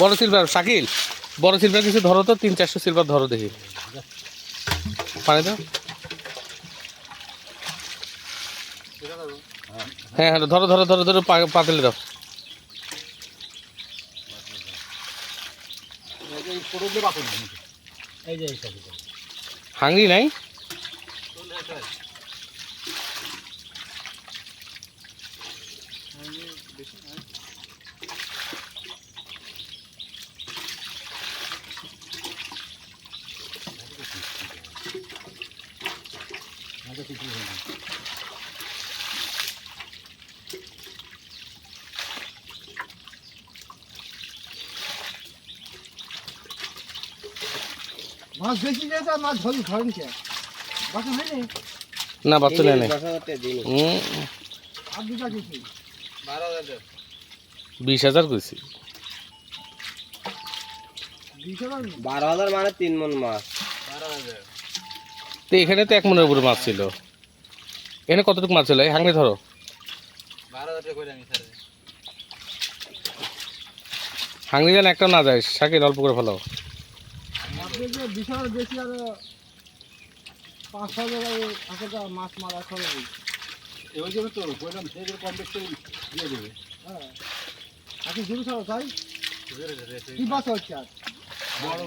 বড় সিলভার শাকিল, বড় সিলভার কিছু ধরো তো, তিন, চারশো সিলভার ধরো দেখি। পানি দাও হ্যাঁ হ্যাঁ ধরো ধরো ধরো ধরো পাতিলে দাও। এই যে এই সব হাঙ্গি নাই মাছ বেশি গেছে আর মাছ ধরি ধরেন কে? বাসা হয়নি? না বাচ্চা নেই আর দুটা কিছু? বিশ হাজার কইছি। বারো হাজার মানে তিন মন মাছ। তো এখানে তো এক মনের উপরে মাছ ছিল। এখানে কতটুকু মাছ ছিল? এই হাঙ্গি ধরো। হাঙ্গি যেন একটা না যায়, শাকিল অল্প করে ফেলো বিশাল বেশি আর পাঁচ হাজার মাছ মারা খরচ ওই জন্য তো বললাম সে কম বেশি দিয়ে দেবে হ্যাঁ। বলে